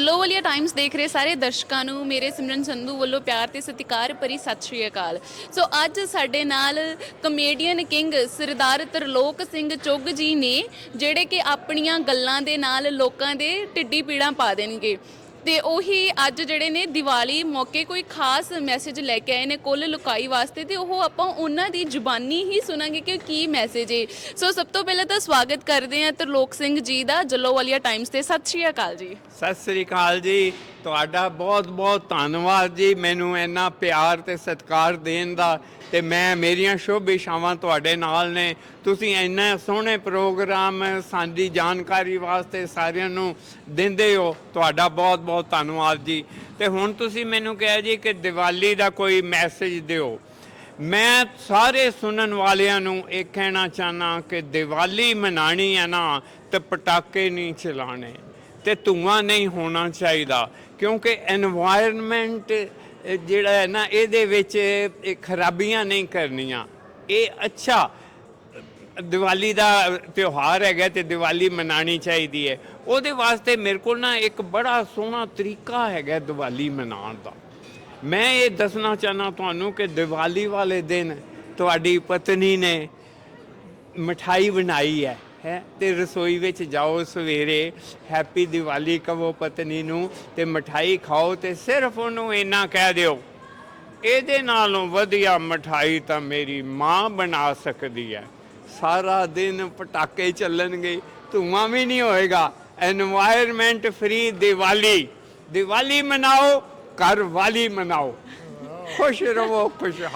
ਜਲੋਵਾਲੀਆ Times ਦੇਖ ਰਹੇ ਸਾਰੇ ਦਰਸ਼ਕਾਂ ਨੂੰ, ਮੇਰੇ ਸਿਮਰਨ ਸੰਧੂ ਵੱਲੋਂ ਪਿਆਰ ਤੇ ਸਤਿਕਾਰ ਭਰੀ ਸਤਿ ਸ਼੍ਰੀ ਅਕਾਲ। ਸੋ ਅੱਜ ਸਾਡੇ ਨਾਲ ਕਮੇਡੀਅਨ ਕਿੰਗ ਸਰਦਾਰ ਤਰਲੋਕ ਸਿੰਘ ਚੁੱਗ ਜੀ ਨੇ, ਜਿਹੜੇ ਕਿ ਆਪਣੀਆਂ ਗੱਲਾਂ ਦੇ ਨਾਲ ਲੋਕਾਂ ਦੇ ਢਿੱਡੀ ਪੀੜਾਂ ਪਾ ਦੇਣਗੇ। ਤੇ ਉਹੀ ਅੱਜ ਜਿਹੜੇ ਨੇ ਦੀਵਾਲੀ ਮੌਕੇ ਕੋਈ ਖਾਸ ਮੈਸੇਜ ਲੈ ਕੇ ਆਏ ਨੇ ਕੁੱਲ ਲੁਕਾਈ ਵਾਸਤੇ ਤੇ ਉਹ ਆਪਾਂ ਉਹਨਾਂ ਦੀ ਜ਼ੁਬਾਨੀ ਹੀ ਸੁਣਾਂਗੇ ਕਿ ਕੀ ਮੈਸੇਜ ਹੈ ਸੋ ਸਭ ਤੋਂ ਪਹਿਲਾਂ ਤਾਂ ਸਵਾਗਤ ਕਰਦੇ ਹਾਂ ਤਰਲੋਕ ਸਿੰਘ ਜੀ ਦਾ ਜਲੋਵਾਲੀਆ ਟਾਈਮਸ ਤੇ। ਸਤਿ ਸ਼੍ਰੀ ਅਕਾਲ ਜੀ। ਸਤਿ ਸ੍ਰੀ ਅਕਾਲ ਜੀ। ਤੁਹਾਡਾ ਬਹੁਤ ਬਹੁਤ ਧੰਨਵਾਦ ਜੀ। ਮੈਨੂੰ ਇੰਨਾ ਪਿਆਰ ਤੇ ਸਤਿਕਾਰ ਦੇਣ ਦਾ ਤੇ ਮੈਂ ਮੇਰੀਆਂ ਸ਼ੁਭ ਇਸ਼ਾਵਾਂ ਤੁਹਾਡੇ ਨਾਲ ਨੇ। ਤੁਸੀਂ ਇੰਨਾ ਸੋਹਣੇ ਪ੍ਰੋਗਰਾਮ ਸਾਡੀ ਜਾਣਕਾਰੀ ਵਾਸਤੇ ਸਾਰਿਆਂ ਨੂੰ ਦਿੰਦੇ ਹੋ। ਤੁਹਾਡਾ ਬਹੁਤ ਬਹੁਤ ਧੰਨਵਾਦ ਜੀ। ਤੇ ਹੁਣ ਤੁਸੀਂ ਮੈਨੂੰ ਕਿਹਾ ਜੀ ਕਿ ਦੀਵਾਲੀ ਦਾ ਕੋਈ ਮੈਸੇਜ ਦਿਓ। ਮੈਂ ਸਾਰੇ ਸੁਣਨ ਵਾਲਿਆਂ ਨੂੰ ਇਹ ਕਹਿਣਾ ਚਾਹਨਾ ਕਿ ਦੀਵਾਲੀ ਮਨਾਣੀ ਹੈ ਨਾ, ਤੇ ਪਟਾਕੇ ਨਹੀਂ ਚਲਾਣੇ ਤੇ ਧੂਆਂ ਨਹੀਂ ਹੋਣਾ ਚਾਹੀਦਾ। ਕਿਉਂਕਿ এনवायरमेंट ਜਿਹੜਾ ਹੈ ਨਾ, ਇਹਦੇ ਵਿੱਚ ਖਰਾਬੀਆਂ ਨਹੀਂ ਕਰਨੀਆਂ। ਇਹ ਅੱਛਾ ਦੀਵਾਲੀ ਦਾ ਤਿਉਹਾਰ ਹੈਗਾ ਤੇ ਦੀਵਾਲੀ ਮਨਾਣੀ ਚਾਹੀਦੀ ਹੈ। ਉਹਦੇ ਵਾਸਤੇ ਮੇਰੇ ਕੋਲ ਨਾ ਇੱਕ ਬੜਾ ਸੋਹਣਾ ਤਰੀਕਾ ਹੈਗਾ ਦੀਵਾਲੀ ਮਨਾਉਣ ਦਾ। ਮੈਂ ਇਹ ਦੱਸਣਾ ਚਾਹਨਾ ਤੁਹਾਨੂੰ ਕਿ ਦੀਵਾਲੀ ਵਾਲੇ ਦਿਨ ਤੁਹਾਡੀ ਪਤਨੀ ਨੇ ਮਠਾਈ ਬਣਾਈ ਹੈ। ਹੈ ਤੇ ਰਸੋਈ ਵਿੱਚ ਜਾਓ ਸਵੇਰੇ, ਹੈਪੀ ਦੀਵਾਲੀ ਕਹੋ ਪਤਨੀ ਨੂੰ ਤੇ ਮਠਾਈ ਖਾਓ ਤੇ ਸਿਰਫ ਉਹਨੂੰ ਇੰਨਾ ਕਹਿ ਦਿਓ। ਇਹਦੇ ਨਾਲੋਂ ਵਧੀਆ ਮਠਾਈ ਤਾਂ ਮੇਰੀ ਮਾਂ ਬਣਾ ਸਕਦੀ ਹੈ। ਸਾਰਾ ਦਿਨ ਪਟਾਕੇ ਚੱਲਣਗੇ, ਧੂਆਂ ਵੀ ਨਹੀਂ ਹੋਏਗਾ। Environment free Diwali. ਦੀਵਾਲੀ ਮਨਾਓ, ਘਰ ਵਾਲੀ ਮਨਾਓ। ਖੁਸ਼ ਰਹੋ, ਖੁਸ਼ਹਾਲ।